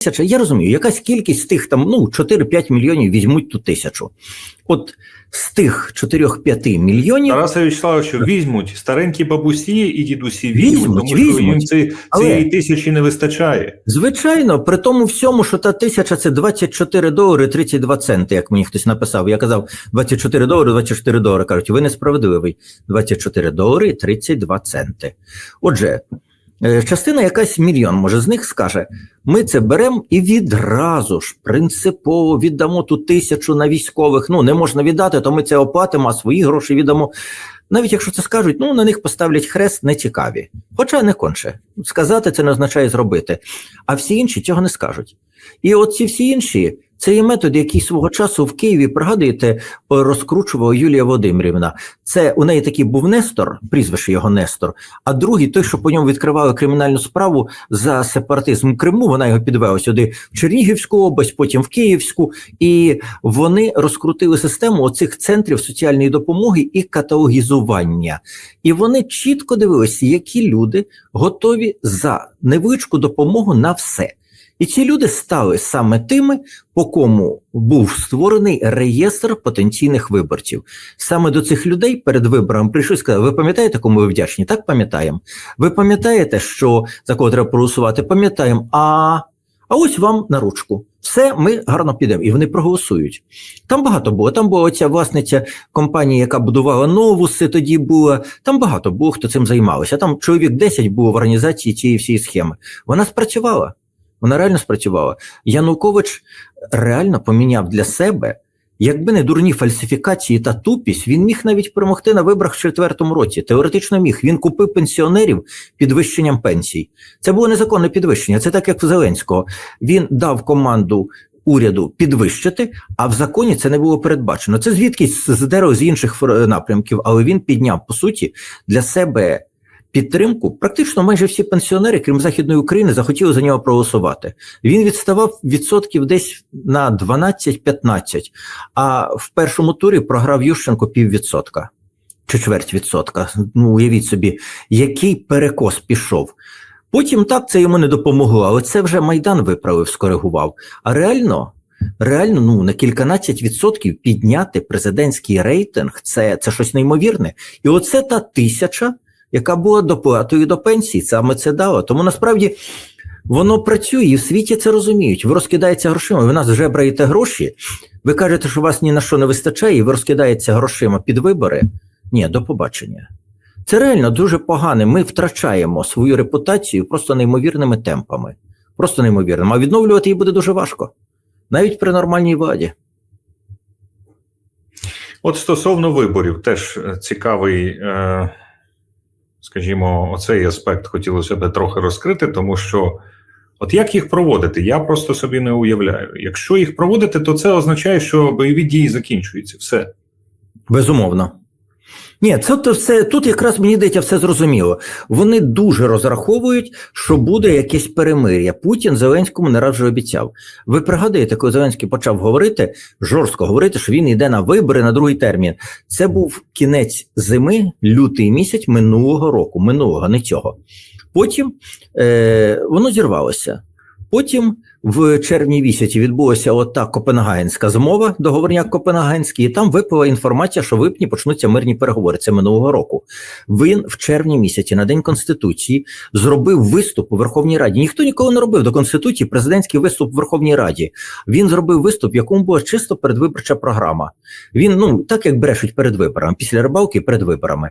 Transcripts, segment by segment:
тисяча, я розумію, якась кількість з тих там ну 4-5 мільйонів візьмуть ту тисячу. От з тих 4-5 мільйонів Тарасе Вячеславовичу, візьмуть старенькі бабусі і дідусі Візьмуть, візьмуть, тому що їм ці, Але- цієї тисячі не вистачає. Звичайно, при тому всьому, що та тисяча це 24 долари 32 центи, як мені хтось написав. Я казав 24 долари, 24 долари. Кажуть, ви несправедливий. 24 долари 32 центи. Отже, частина якась мільйон, може, з них скаже: ми це беремо і відразу ж принципово віддамо ту тисячу на військових. Ну, не можна віддати, то ми це оплатимо, а свої гроші віддамо. Навіть якщо це скажуть, ну на них поставлять хрест не цікаві. Хоча не конче. Сказати це не означає зробити. А всі інші цього не скажуть. І от ці всі інші, це є метод, який свого часу в Києві, пригадуєте, розкручувала Юлія Володимирівна. Це у неї такий був Нестор, прізвище його Нестор, а другий той, що по ньому відкривали кримінальну справу за сепаратизм Криму, вона його підвела сюди в Чернігівську область, потім в Київську, і вони розкрутили систему оцих центрів соціальної допомоги і каталогізування. І вони чітко дивилися, які люди готові за невеличку допомогу на все. І ці люди стали саме тими, по кому був створений реєстр потенційних виборців. Саме до цих людей перед виборами прийшли і сказали: ви пам'ятаєте, кому ви вдячні? Так пам'ятаємо. Ви пам'ятаєте, що за кого треба проголосувати? Пам'ятаємо. А, а ось вам на ручку. Все, ми гарно підемо, і вони проголосують. Там багато було. Там була оця власниця компанії, яка будувала новуси, тоді була. Там багато було, хто цим займався. Там чоловік 10 було в організації цієї всієї схеми. Вона спрацювала. Вона реально спрацювала. Янукович реально поміняв для себе, якби не дурні фальсифікації та тупість, він міг навіть перемогти на виборах в четвертому році. Теоретично міг. Він купив пенсіонерів підвищенням пенсій. Це було незаконне підвищення. Це так, як в Зеленського. Він дав команду. Уряду підвищити, а в законі це не було передбачено. Це звідкись з дерева з інших напрямків, але він підняв по суті для себе підтримку. Практично майже всі пенсіонери, крім Західної України, захотіли за нього проголосувати. Він відставав відсотків десь на 12-15, а в першому турі програв Ющенко піввідсотка чи чверть відсотка. Ну, уявіть собі, який перекос пішов. Потім так це йому не допомогло, але це вже Майдан виправив, скоригував. А реально, реально, ну на кільканадцять відсотків підняти президентський рейтинг це, це щось неймовірне. І оце та тисяча, яка була доплатою до пенсії, саме це дало. Тому насправді воно працює, і в світі це розуміють. Ви розкидаєтеся грошима, ви нас вже браєте гроші. Ви кажете, що вас ні на що не вистачає, і ви розкидаєтеся грошима під вибори. Ні, до побачення. Це реально дуже погане. Ми втрачаємо свою репутацію просто неймовірними темпами. Просто неймовірними. А відновлювати її буде дуже важко. Навіть при нормальній владі. От стосовно виборів, теж е, цікавий, е, скажімо, оцей аспект хотілося б трохи розкрити, тому що от як їх проводити, я просто собі не уявляю. Якщо їх проводити, то це означає, що бойові дії закінчуються. Все. Безумовно. Ні, це то все тут якраз мені здається все зрозуміло. Вони дуже розраховують, що буде якесь перемир'я. Путін Зеленському не раз вже обіцяв. Ви пригадуєте, коли Зеленський почав говорити, жорстко говорити, що він йде на вибори на другий термін. Це був кінець зими, лютий місяць минулого року, минулого, не цього. Потім е, воно зірвалося. Потім в червні місяці відбулася ота Копенгагенська змова, договорняк Копенгагенський, і там випала інформація, що в липні почнуться мирні переговори. Це минулого року. Він в червні місяці на день конституції зробив виступ у Верховній Раді. Ніхто ніколи не робив до конституції президентський виступ у Верховній Раді. Він зробив виступ, в якому була чисто передвиборча програма. Він ну так як брешуть перед виборами, після рибалки перед виборами.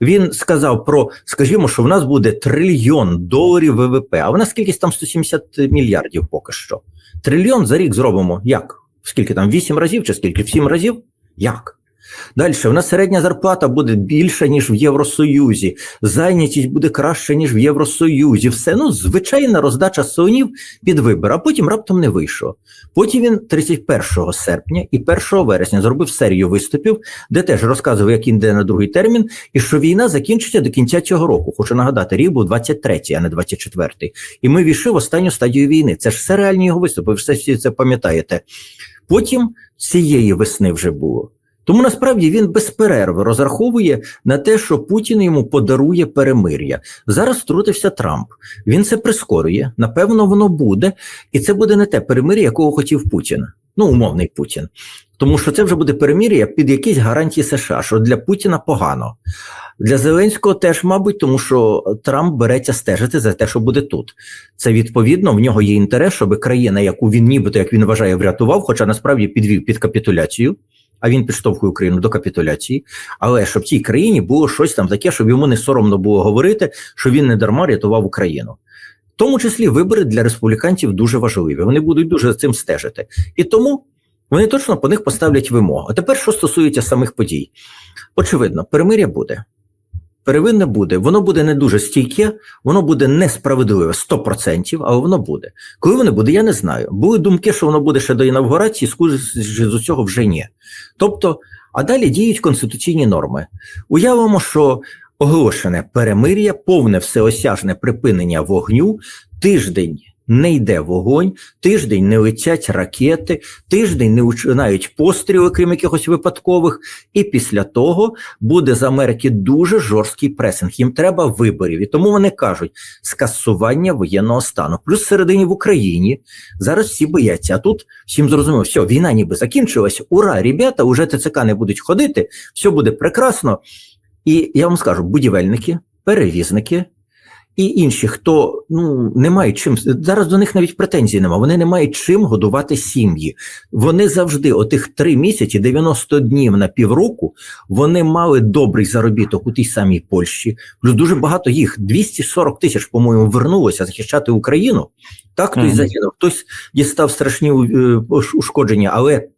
Він сказав про, скажімо, що в нас буде трильйон доларів ВВП, а в нас кількість там 170 мільярдів поки що. Трильйон за рік зробимо. Як? Скільки там? Вісім разів чи скільки? В сім разів? Як? Далі, у нас середня зарплата буде більша, ніж в Євросоюзі, зайнятість буде краще, ніж в Євросоюзі. Все, ну, звичайна роздача сонів під вибір, а потім раптом не вийшло. Потім він 31 серпня і 1 вересня зробив серію виступів, де теж розказував, як він йде на другий термін, і що війна закінчиться до кінця цього року. Хочу нагадати, рік був 23-й, а не 24-й. І ми війшли в останню стадію війни. Це ж все реальні його виступи, ви все всі це пам'ятаєте. Потім цієї весни вже було. Тому насправді він без перерви розраховує на те, що Путін йому подарує перемир'я. Зараз втрутився Трамп. Він це прискорює. Напевно, воно буде, і це буде не те перемир'я, якого хотів Путін. Ну, умовний Путін. Тому що це вже буде перемир'я під якісь гарантії США, що для Путіна погано. Для Зеленського теж, мабуть, тому що Трамп береться стежити за те, що буде тут. Це відповідно в нього є інтерес, щоб країна, яку він нібито, як він вважає, врятував, хоча насправді підвів під капітуляцію, а він підштовхує Україну до капітуляції. Але щоб цій країні було щось там таке, щоб йому не соромно було говорити, що він не дарма рятував Україну. В тому числі вибори для республіканців дуже важливі. Вони будуть дуже за цим стежити. І тому вони точно по них поставлять вимогу. А тепер, що стосується самих подій, очевидно, перемиря буде. Перевинне буде, воно буде не дуже стійке, воно буде несправедливе 100%, але воно буде. Коли воно буде, я не знаю. Були думки, що воно буде ще до інавгурації, з усього вже ні. Тобто, а далі діють конституційні норми. Уявимо, що оголошене перемир'я, повне всеосяжне припинення вогню, тиждень не йде вогонь, тиждень не летять ракети, тиждень не починають постріли, крім якихось випадкових, і після того буде з Америки дуже жорсткий пресинг. Їм треба виборів. І тому вони кажуть скасування воєнного стану. Плюс всередині в Україні зараз всі бояться. А тут всім зрозуміло, все, війна ніби закінчилась. Ура, ребята, уже ТЦК не будуть ходити, все буде прекрасно. І я вам скажу: будівельники, перевізники і інші, хто ну не мають чим зараз до них навіть претензій немає. Вони не мають чим годувати сім'ї. Вони завжди, отих три місяці, 90 днів на півроку, вони мали добрий заробіток у тій самій Польщі. Плюс дуже багато їх 240 тисяч, по-моєму, вернулося захищати Україну. Так, хтось Мгм. загинув, хтось дістав страшні е, ушкодження, але.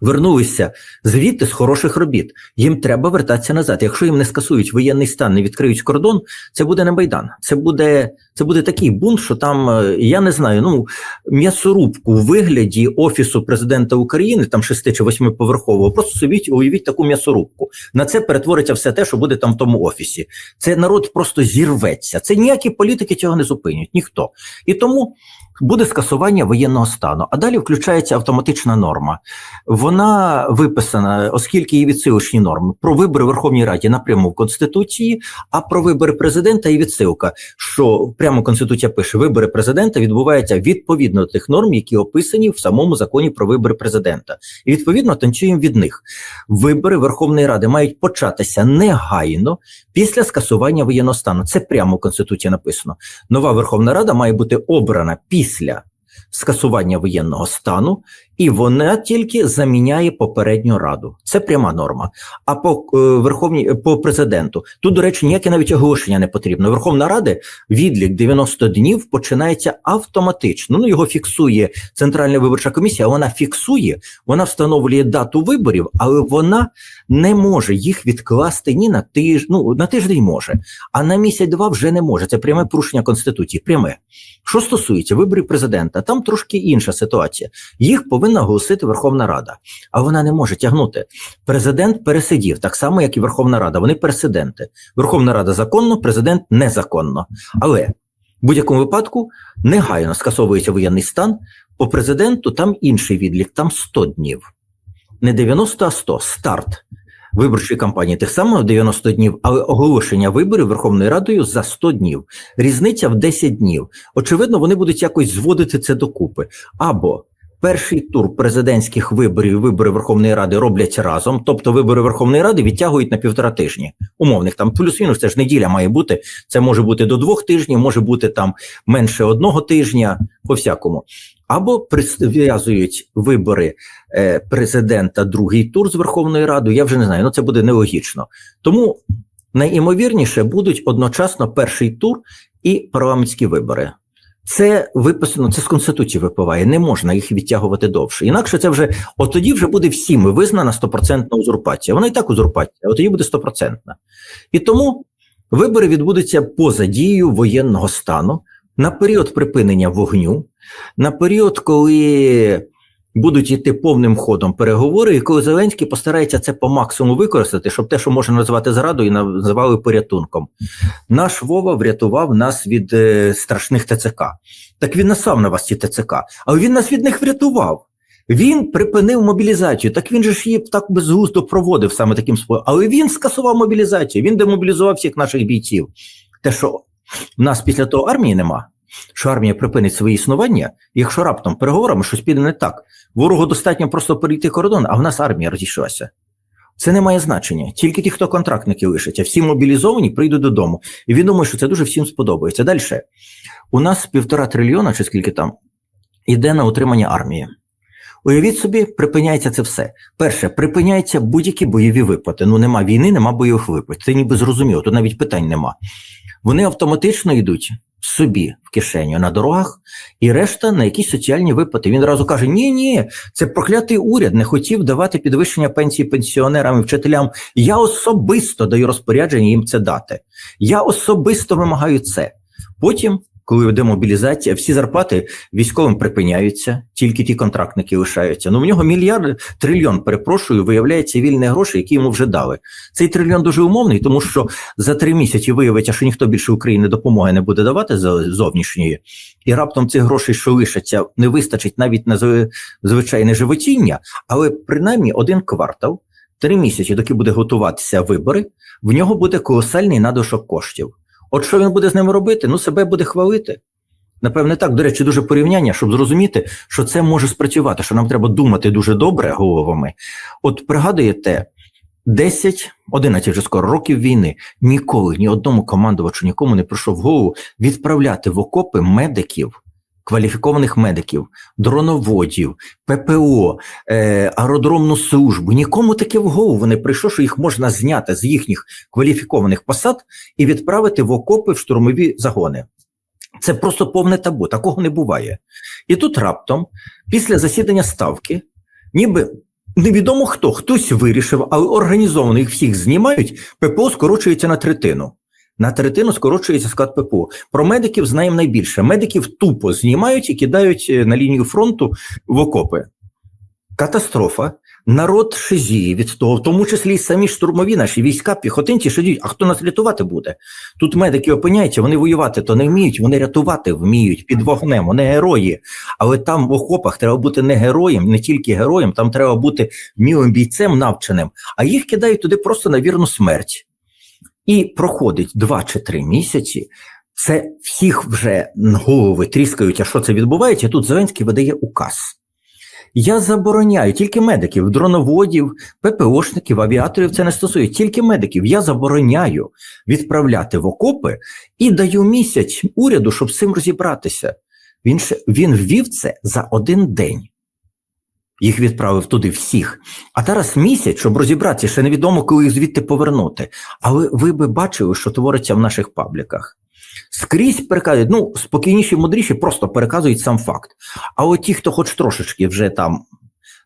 Вернулися звідти з хороших робіт. Їм треба вертатися назад. Якщо їм не скасують воєнний стан, не відкриють кордон, це буде не майдан. Це буде це буде такий бунт, що там е, я не знаю. Ну м'ясорубку у вигляді офісу президента України, там шести чи восьмиповерхового, просто собі уявіть таку м'ясорубку. На це перетвориться все те, що буде там в тому офісі. Це народ просто зірветься. Це ніякі політики цього не зупинять, ніхто. І тому буде скасування воєнного стану. А далі включається автоматична норма. Вона виписана, оскільки є відсилочні норми про вибори Верховній Раді напряму в Конституції, а про вибори президента і відсилка, що прямо Конституція пише: вибори президента відбуваються відповідно до тих норм, які описані в самому законі про вибори президента. І відповідно танцюємо від них. Вибори Верховної Ради мають початися негайно після скасування воєнного стану. Це прямо в Конституції написано. Нова Верховна Рада має бути обрана після скасування воєнного стану, і вона тільки заміняє попередню раду. Це пряма норма. А по е, верховній по президенту тут, до речі, ніяке навіть оголошення не потрібно. Верховна Рада відлік 90 днів починається автоматично. Ну його фіксує Центральна виборча комісія. Вона фіксує, вона встановлює дату виборів, але вона не може їх відкласти ні на тиждень. Ну на тиждень може, а на місяць-два вже не може. Це пряме порушення конституції. Пряме. Що стосується виборів президента, там трошки інша ситуація. Їх повинна оголосити Верховна Рада, а вона не може тягнути. Президент пересидів так само, як і Верховна Рада. Вони пересиденти. Верховна Рада законно, президент незаконно. Але в будь-якому випадку негайно скасовується воєнний стан. По президенту там інший відлік, там 100 днів. Не 90, а 100. Старт виборчої кампанії тих самих 90 днів, але оголошення виборів Верховною Радою за 100 днів. Різниця в 10 днів. Очевидно, вони будуть якось зводити це докупи. Або перший тур президентських виборів, вибори Верховної Ради роблять разом, тобто вибори Верховної Ради відтягують на півтора тижні. Умовних там плюс-мінус, це ж неділя має бути. Це може бути до двох тижнів, може бути там менше одного тижня, по всякому. Або прив'язують вибори е, президента другий тур з Верховною Радою. Я вже не знаю, ну це буде нелогічно. Тому найімовірніше будуть одночасно перший тур і парламентські вибори. Це виписано, це з конституції випливає, не можна їх відтягувати довше. Інакше це вже от тоді вже буде всіми визнана стопроцентна узурпація. Вона і так узурпація, а от тоді буде стопроцентна. І тому вибори відбудуться поза дією воєнного стану на період припинення вогню, на період, коли будуть йти повним ходом переговори, і коли Зеленський постарається це по максимуму використати, щоб те, що можна назвати зрадою, називали порятунком. Наш Вова врятував нас від е, страшних ТЦК. Так він насав на вас ці ТЦК, але він нас від них врятував. Він припинив мобілізацію. Так він же ж її так безглуздо проводив саме таким способом. Але він скасував мобілізацію, він демобілізував всіх наших бійців. Те, що в нас після того армії нема, що армія припинить своє існування, якщо раптом переговорами щось піде не так, ворогу достатньо просто перейти кордон, а в нас армія розійшлася. Це не має значення. Тільки ті, хто контрактники лишаться, всі мобілізовані, прийдуть додому. І він думає, що це дуже всім сподобається. Далі. У нас півтора трильйона, чи скільки там, іде на утримання армії. Уявіть собі, припиняється це все. Перше, припиняються будь-які бойові виплати. Ну, нема війни, нема бойових виплат. Це ніби зрозуміло, тут навіть питань нема. Вони автоматично йдуть собі в кишеню на дорогах, і решта на якісь соціальні виплати. Він одразу каже: Ні, ні, це проклятий уряд не хотів давати підвищення пенсії пенсіонерам і вчителям. Я особисто даю розпорядження їм це дати. Я особисто вимагаю це. Потім, коли йде мобілізація, всі зарплати військовим припиняються, тільки ті контрактники лишаються. Ну в нього мільярд трильйон, перепрошую, виявляється вільні гроші, які йому вже дали. Цей трильйон дуже умовний, тому що за три місяці виявиться, що ніхто більше Україні допомоги не буде давати зовнішньої, і раптом цих грошей, що лишаться, не вистачить навіть на звичайне животіння, але принаймні один квартал, три місяці, доки буде готуватися вибори, в нього буде колосальний надошок коштів. От що він буде з ними робити? Ну, себе буде хвалити. Напевне, так, до речі, дуже порівняння, щоб зрозуміти, що це може спрацювати, що нам треба думати дуже добре головами. От пригадуєте, 10, 11 вже скоро років війни ніколи ні одному командувачу нікому не прийшов в голову відправляти в окопи медиків, кваліфікованих медиків, дроноводів, ППО, е, аеродромну службу. Нікому таке в голову не прийшло, що їх можна зняти з їхніх кваліфікованих посад і відправити в окопи в штурмові загони. Це просто повне табу, такого не буває. І тут раптом, після засідання ставки, ніби невідомо хто, хтось вирішив, але організовано їх всіх знімають, ППО скорочується на третину. На третину скорочується склад ППО. Про медиків знаємо найбільше. Медиків тупо знімають і кидають е, на лінію фронту в окопи. Катастрофа. Народ шизіє від того, в тому числі і самі штурмові наші війська, піхотинці шизіють, а хто нас рятувати буде? Тут медики опиняються, вони воювати то не вміють, вони рятувати вміють під вогнем, вони герої. Але там в окопах треба бути не героєм, не тільки героєм, там треба бути вмілим бійцем навченим, а їх кидають туди просто на вірну смерть. І проходить два чи три місяці. Це всіх вже голови тріскають, а що це відбувається? Тут Зеленський видає указ. Я забороняю тільки медиків, дроноводів, ППОшників, авіаторів це не стосується, тільки медиків. Я забороняю відправляти в окопи і даю місяць уряду, щоб з цим розібратися. Він він ввів це за один день. Їх відправив туди всіх. А зараз місяць, щоб розібратися, ще невідомо, коли їх звідти повернути. Але ви би бачили, що твориться в наших пабліках. Скрізь переказують, ну, спокійніші, мудріші, просто переказують сам факт. А от ті, хто хоч трошечки вже там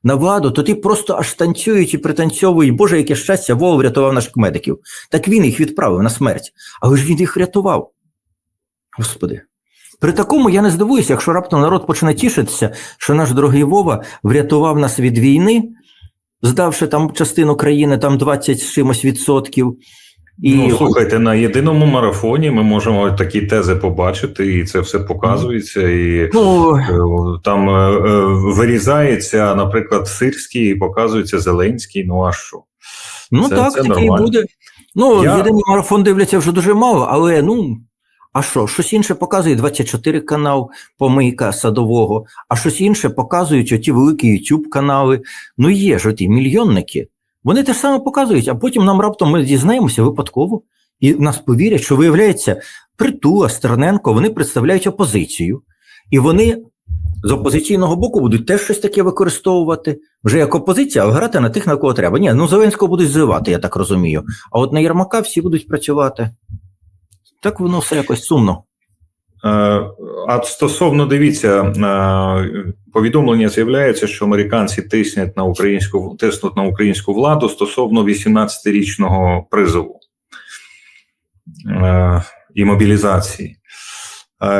на владу, то ті просто аж танцюють і пританцьовують, Боже, яке щастя, Вова врятував наших медиків. Так він їх відправив на смерть, але ж він їх врятував. Господи. При такому я не здивуюся, якщо раптом народ почне тішитися, що наш дорогий Вова врятував нас від війни, здавши там частину країни, там 20 з чимось відсотків. І Ну, слухайте, на єдиному марафоні ми можемо такі тези побачити, і це все показується. І ну, е, там е, е, вирізається, наприклад, Сирський, і показується Зеленський. Ну а що? Ну Це- так, це таке і буде. Ну, Я- єдиний марафон дивляться вже дуже мало, але ну. А що, щось інше показує 24 канал помийка садового, а щось інше показують оті великі YouTube канали. Ну є ж оті мільйонники. Вони те ж саме показують, а потім нам раптом ми дізнаємося випадково, і нас повірять, що виявляється, Притула, Стерненко, вони представляють опозицію, і вони з опозиційного боку будуть теж щось таке використовувати. Вже як опозиція, а грати на тих, на кого треба. Ні, ну Зеленського будуть зливати, я так розумію. А от на Єрмака всі будуть працювати. Так воно все якось сумно. Е, А стосовно дивіться, е, повідомлення з'являється, що американці тиснуть на українську тиснуть на українську владу стосовно 18-річного призову е, і мобілізації.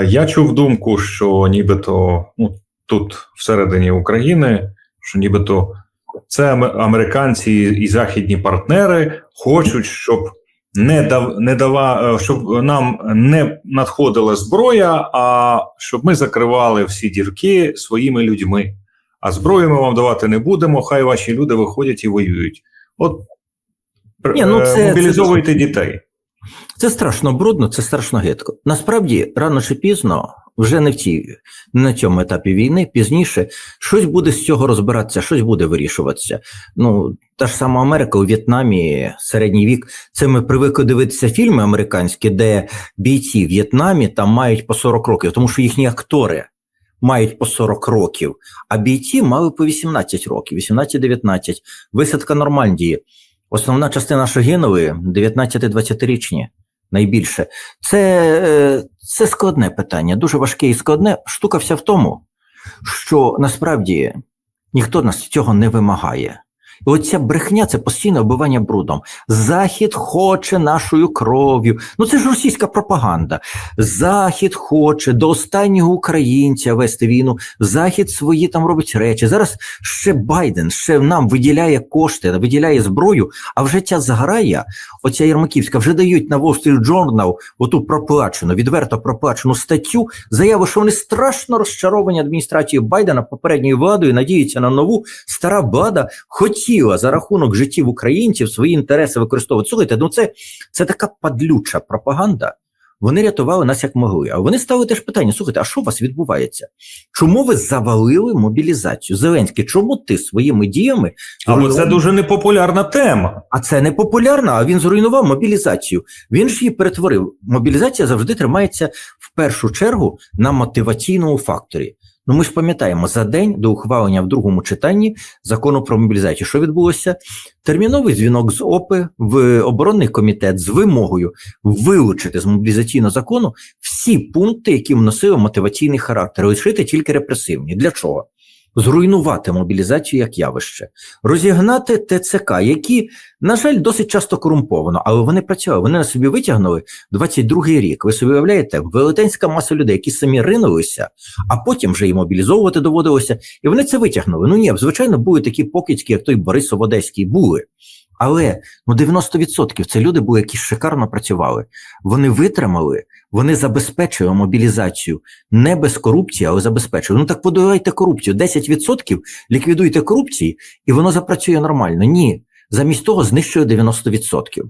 Я чув думку, що нібито ну, тут всередині України, що нібито це американці і західні партнери хочуть, щоб не дав не дава, е, щоб нам не надходила зброя, а щоб ми закривали всі дірки своїми людьми. а зброю ми вам давати не будемо, хай ваші люди виходять і воюють. От Ні, ну, е, це- це, дітей. Це страшно брудно, це страшно гидко. Насправді, рано чи пізно, вже не в не на цьому етапі війни, пізніше щось буде з цього розбиратися, щось буде вирішуватися. Ну, та ж сама Америка у В'єтнамі, середній вік. Це ми привикли дивитися фільми американські, де бійці в В'єтнамі там мають по 40 років, тому що їхні актори мають по 40 років, а бійці мали по 18 років, 18-19. Висадка Нормандії. Основна частина Шогінової 19-20-річні найбільше. Це, е, це складне питання, дуже важке і складне. Штука вся в тому, що насправді ніхто нас цього не вимагає. І оця брехня це постійне оббивання брудом. Захід хоче нашою кров'ю. Ну це ж російська пропаганда. Захід хоче до останнього українця вести війну. Захід свої там робить речі. Зараз ще Байден ще нам виділяє кошти, виділяє зброю, а вже ця зграя, оця Єрмаківська, вже дають на Wall Street Journal оту проплачену, відверто проплачену статтю, заяву, що вони страшно розчаровані адміністрацією Байдена попередньою владою, надіються на нову. Стара влада хотіла за рахунок життів українців свої інтереси використовувати. Слухайте, ну це, це така падлюча пропаганда. Вони рятували нас як могли. А вони ставили теж питання: слухайте, а що у вас відбувається? Чому ви завалили мобілізацію? Зеленський, чому ти своїми діями Але це зруйнував- дуже непопулярна тема. а це не популярна, а він зруйнував мобілізацію. Він ж її перетворив. Мобілізація завжди тримається в першу чергу на мотиваційному факторі. Ну ми ж пам'ятаємо за день до ухвалення в другому читанні закону про мобілізацію. Що відбулося? Терміновий дзвінок з ОПИ в оборонний комітет з вимогою вилучити з мобілізаційного закону всі пункти, які вносили мотиваційний характер, лишити тільки репресивні. Для чого? Зруйнувати мобілізацію як явище, розігнати ТЦК, які, на жаль, досить часто корумповано, але вони працювали. Вони на собі витягнули 22-й рік. Ви собі уявляєте, велетенська маса людей, які самі ринулися, а потім вже і мобілізовувати доводилося, і вони це витягнули. Ну ні, звичайно, були такі покидьки, як той Борисов Одеський, були. Але ну 90% це люди були, які шикарно працювали. Вони витримали, вони забезпечили мобілізацію не без корупції, але забезпечили. Ну так подолайте корупцію. 10% ліквідуйте корупції, і воно запрацює нормально. Ні. Замість того знищує 90%.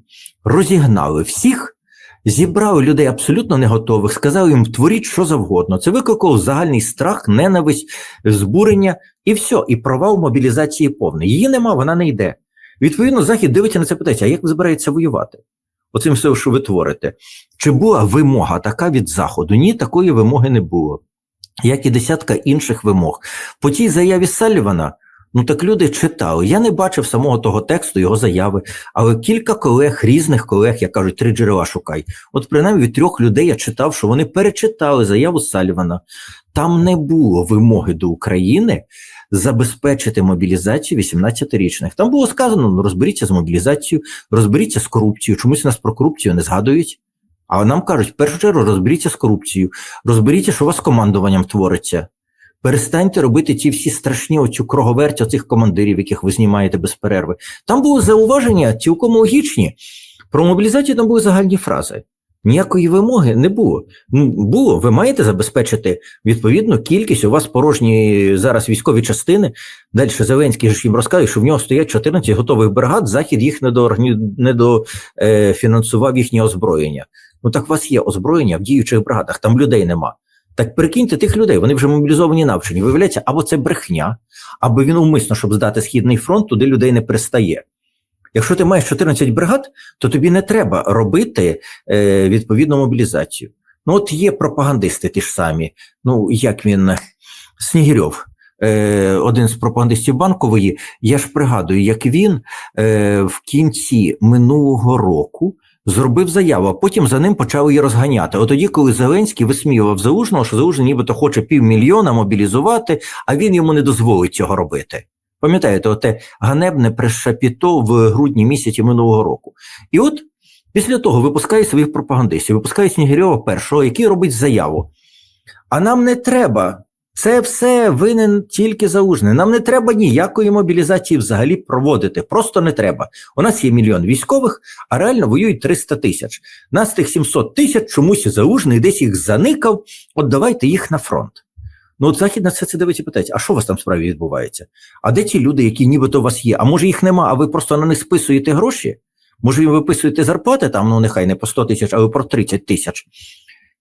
Розігнали всіх, зібрали людей абсолютно не готових, сказали їм творіть що завгодно. Це викликало загальний страх, ненависть, збурення і все. І провал мобілізації повний. Її нема, вона не йде. Відповідно, Захід дивиться на це питання, а як ви збираєтеся воювати? Оцим все, що ви творите. Чи була вимога така від Заходу? Ні, такої вимоги не було. Як і десятка інших вимог. По тій заяві Салівана, ну так люди читали. Я не бачив самого того тексту, його заяви, але кілька колег, різних колег, як кажуть, три джерела шукай. От принаймні від трьох людей я читав, що вони перечитали заяву Салівана. Там не було вимоги до України забезпечити мобілізацію 18-річних. Там було сказано: ну розберіться з мобілізацією, розберіться з корупцією. Чомусь нас про корупцію не згадують. А нам кажуть, в першу чергу, розберіться з корупцією, розберіться, що у вас командуванням твориться. Перестаньте робити ті всі страшні оцю круговерть оцих командирів, яких ви знімаєте без перерви. Там були зауваження цілком логічні. Про мобілізацію там були загальні фрази. Ніякої вимоги не було. Ну, було, ви маєте забезпечити відповідну кількість. У вас порожні зараз військові частини. Далі Зеленський ж їм розказує, що в нього стоять 14 готових бригад, захід їх не до не до е, їхнє озброєння. Ну так у вас є озброєння в діючих бригадах, там людей нема. Так прикиньте тих людей, вони вже мобілізовані навчені. Виявляється, або це брехня, або він умисно, щоб здати східний фронт, туди людей не пристає. Якщо ти маєш 14 бригад, то тобі не треба робити е, відповідну мобілізацію. Ну, от є пропагандисти ті ж самі. Ну, як він, Снігірьов, е, один з пропагандистів банкової, я ж пригадую, як він е, в кінці минулого року зробив заяву, а потім за ним почали її розганяти. От тоді, коли Зеленський висміював Залужного, що Залужний нібито хоче півмільйона мобілізувати, а він йому не дозволить цього робити. Пам'ятаєте, оте ганебне пришапіто в грудні місяці минулого року. І от після того випускає своїх пропагандистів, випускає Снігирьова першого, який робить заяву. А нам не треба. Це все винен тільки залужний. Нам не треба ніякої мобілізації взагалі проводити. Просто не треба. У нас є мільйон військових, а реально воюють 300 тисяч. Нас тих 700 тисяч чомусь залужний десь їх заникав. От давайте їх на фронт. Ну, от Захід на це це дивиться питається, а що у вас там справі відбувається? А де ті люди, які нібито у вас є? А може їх нема, а ви просто на них списуєте гроші? Може, їм виписуєте зарплати там, ну нехай не по 100 тисяч, а ви про 30 тисяч.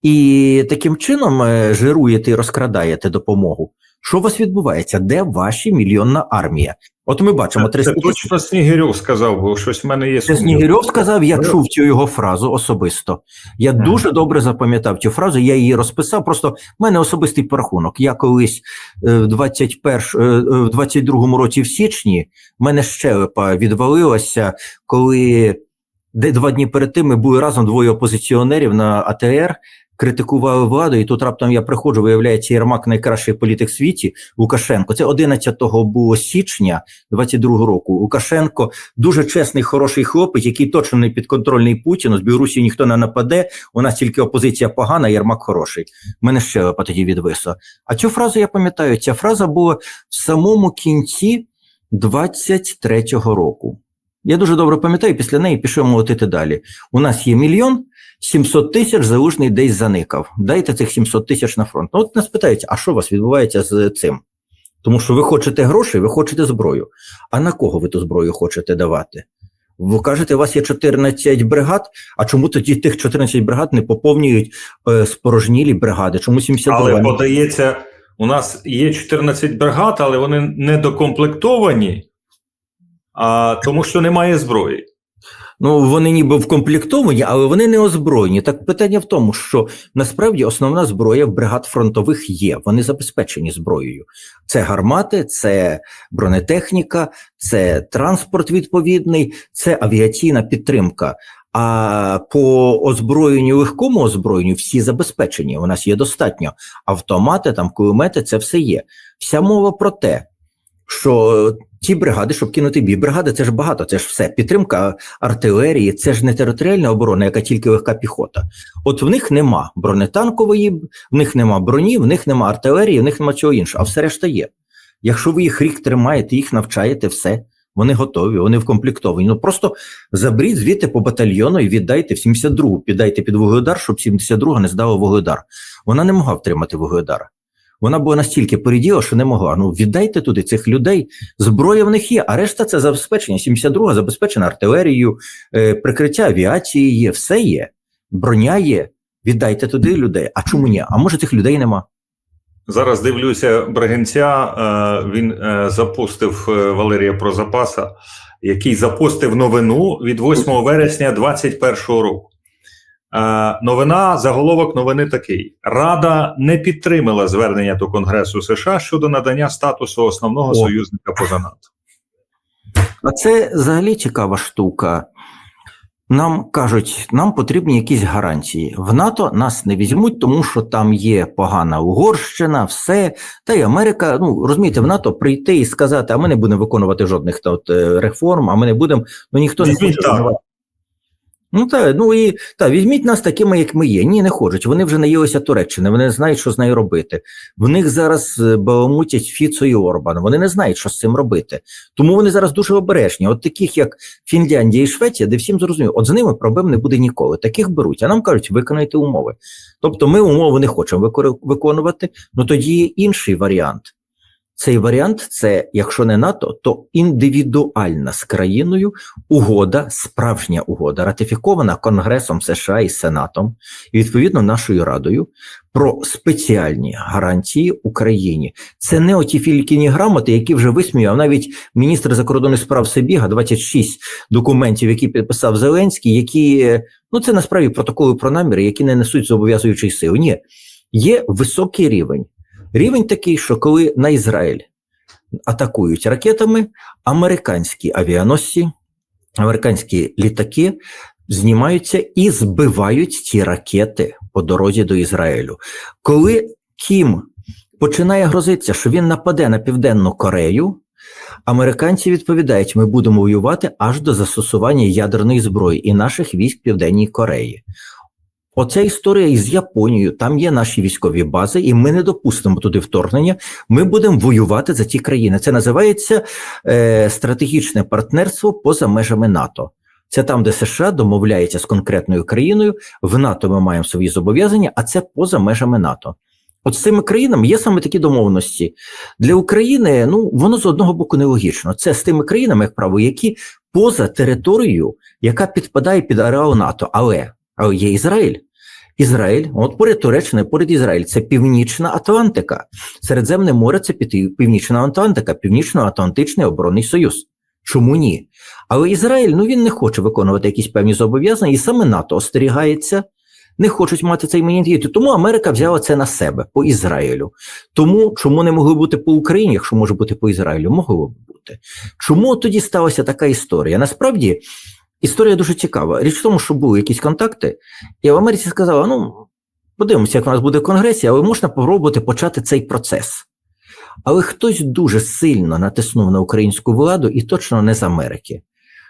І таким чином е, жируєте і розкрадаєте допомогу. Що у вас відбувається? Де ваші мільйонна армія? От ми бачимо Це 300 точно Снігирьов сказав, бо щось в мене є Це. Снігирьов сказав, я Ну, чув цю його фразу особисто. Я Ага. дуже добре запам'ятав цю фразу, я її розписав. Просто в мене особистий порахунок. Я колись е, в 21, е, е, в 22-му році в січні в мене щелепа відвалилася, коли де два дні перед тим ми були разом двоє опозиціонерів на АТР. Критикували владу, і тут раптом я приходжу, виявляється, Єрмак найкращий політик в світі Лукашенко. Це 11 було січня 22 року. Лукашенко дуже чесний, хороший хлопець, який точно не підконтрольний Путіну. З Білорусі ніхто не нападе. У нас тільки опозиція погана, Єрмак хороший. Мене ще тоді відвисло. А цю фразу я пам'ятаю. Ця фраза була в самому кінці 23-го року. Я дуже добре пам'ятаю, після неї пішов молотити далі. У нас є мільйон 700 тисяч залужний десь заникав. Дайте цих 700 тисяч на фронт. Ну, от нас питають, а що у вас відбувається з цим? Тому що ви хочете грошей, ви хочете зброю. А на кого ви ту зброю хочете давати? Ви кажете, у вас є 14 бригад, а чому тоді тих 14 бригад не поповнюють е, спорожнілі бригади? Чому 72? Але подається, у нас є 14 бригад, але вони не докомплектовані, а, тому що немає зброї. Ну, вони ніби вкомплектовані, але вони не озброєні. Так питання в тому, що насправді основна зброя в бригад фронтових є. Вони забезпечені зброєю. Це гармати, це бронетехніка, це транспорт відповідний, це авіаційна підтримка. А по озброєнню, легкому озброєнню всі забезпечені. У нас є достатньо. Автомати, там кулемети, це все є. Вся мова про те, що ті бригади, щоб кинути бій, бригади це ж багато, це ж все. Підтримка артилерії, це ж не територіальна оборона, яка тільки легка піхота. От в них нема бронетанкової, в них нема броні, в них нема артилерії, в них нема чого іншого, а все решта є. Якщо ви їх рік тримаєте, їх навчаєте, все. Вони готові, вони вкомплектовані. Ну просто заберіть звідти по батальйону і віддайте в 72-гу, піддайте під вугледар, щоб 72-га не здала вугледар. Вона не могла втримати вугледар. Вона була настільки переділа, що не могла. Ну віддайте туди цих людей. Зброя в них є, а решта це забезпечення. 72-га забезпечена артилерією, е, прикриття авіації є, все є, броня є. Віддайте туди людей. А чому ні? А може цих людей нема? Зараз дивлюся Брагинця. е, Він е, запустив Валерія Прозапаса, який запустив новину від 8 вересня 2021 року. Е, Новина, заголовок новини такий: Рада не підтримала звернення до Конгресу США щодо надання статусу основного О. союзника поза НАТО. А це взагалі цікава штука. Нам кажуть, нам потрібні якісь гарантії. В НАТО нас не візьмуть, тому що там є погана Угорщина, все. Та й Америка, ну розумієте, в НАТО прийти і сказати, а ми не будемо виконувати жодних та, от, е, реформ, а ми не будемо. Ну ніхто не хоче. Ну так, ну і та візьміть нас такими, як ми є. Ні, не хочуть. Вони вже наїлися Туреччини, вони не знають, що з нею робити. В них зараз е, баламутять Фіцо і Орбан. Вони не знають, що з цим робити. Тому вони зараз дуже обережні. От таких, як Фінляндія і Швеція, де всім зрозуміло, от з ними проблем не буде ніколи. Таких беруть, а нам кажуть, виконайте умови. Тобто ми умови не хочемо виконувати, ну тоді є інший варіант. Цей варіант це, якщо не НАТО, то індивідуальна з країною угода, справжня угода, ратифікована Конгресом США і Сенатом, і відповідно нашою Радою про спеціальні гарантії Україні. Це не оті фількіні грамоти, які вже висміяв навіть міністр закордонних справ Себіга, 26 документів, які підписав Зеленський, які ну це насправді протоколи про наміри, які не несуть зобов'язуючої сили. Ні, є високий рівень. Рівень такий, що коли на Ізраїль атакують ракетами, американські авіаносці, американські літаки знімаються і збивають ці ракети по дорозі до Ізраїлю. Коли Кім починає грозитися, що він нападе на Південну Корею, американці відповідають: ми будемо воювати аж до застосування ядерної зброї і наших військ Південній Кореї. Оця історія із Японією, там є наші військові бази, і ми не допустимо туди вторгнення. Ми будемо воювати за ті країни. Це називається е, стратегічне партнерство поза межами НАТО. Це там, де США домовляється з конкретною країною. В НАТО ми маємо свої зобов'язання, а це поза межами НАТО. От з цими країнами є саме такі домовленості. Для України ну воно з одного боку нелогічно. Це з тими країнами, як право, які поза територією, яка підпадає під ареал НАТО. Але, але є Ізраїль. Ізраїль, от поряд Туреччини, поряд Ізраїль, це Північна Атлантика. Середземне море це Північна Атлантика, Північно-Атлантичний оборонний союз. Чому ні? Але Ізраїль ну він не хоче виконувати якісь певні зобов'язання, і саме НАТО остерігається, не хочуть мати цей імунітет. Тому Америка взяла це на себе по Ізраїлю. Тому чому не могло бути по Україні, якщо може бути по Ізраїлю? Могло б бути. Чому тоді сталася така історія? Насправді історія дуже цікава. Річ в тому, що були якісь контакти, і в Америці сказала: ну подивимося, як у нас буде в Конгресі, але можна спробувати почати цей процес. Але хтось дуже сильно натиснув на українську владу, і точно не з Америки,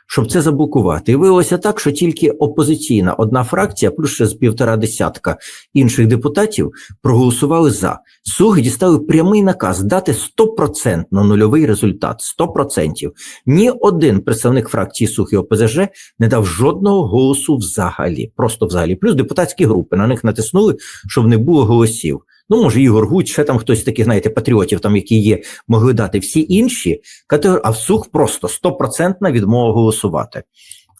щоб це заблокувати. І виявилося так, що тільки опозиційна одна фракція, плюс ще з півтора десятка інших депутатів, проголосували за. Слуги дістали прямий наказ дати 100% нульовий результат. 100%. Ні один представник фракції Сух і ОПЗЖ не дав жодного голосу взагалі. Просто взагалі. Плюс депутатські групи на них натиснули, щоб не було голосів. Ну, може, Ігор Гуць, ще там хтось таких, знаєте, патріотів, там, які є, могли дати всі інші категорії, а в сух просто стопроцентна відмова голосувати.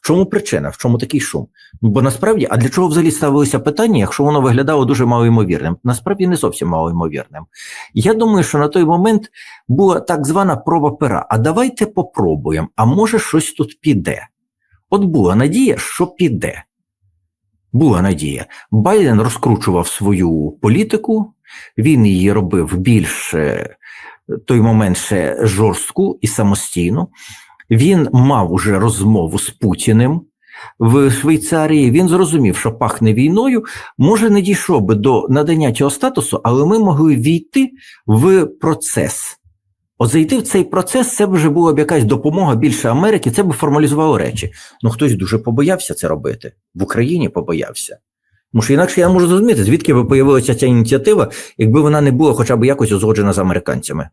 В чому причина? В чому такий шум? Ну, Бо насправді, а для чого взагалі ставилося питання, якщо воно виглядало дуже малоймовірним? Насправді не зовсім малоймовірним. Я думаю, що на той момент була так звана проба пера. А давайте попробуємо, а може щось тут піде. От була надія, що піде. Була надія. Байден розкручував свою політику, він її робив більш той момент ще жорстку і самостійну. Він мав уже розмову з Путіним в Швейцарії. Він зрозумів, що пахне війною. Може, не дійшов би до надання цього статусу, але ми могли війти в процес. От зайти в цей процес, це б вже була б якась допомога більше Америки, це б формалізувало речі. Ну хтось дуже побоявся це робити. В Україні побоявся. Тому що інакше я можу зрозуміти, звідки би появилася ця ініціатива, якби вона не була хоча б якось узгоджена з американцями.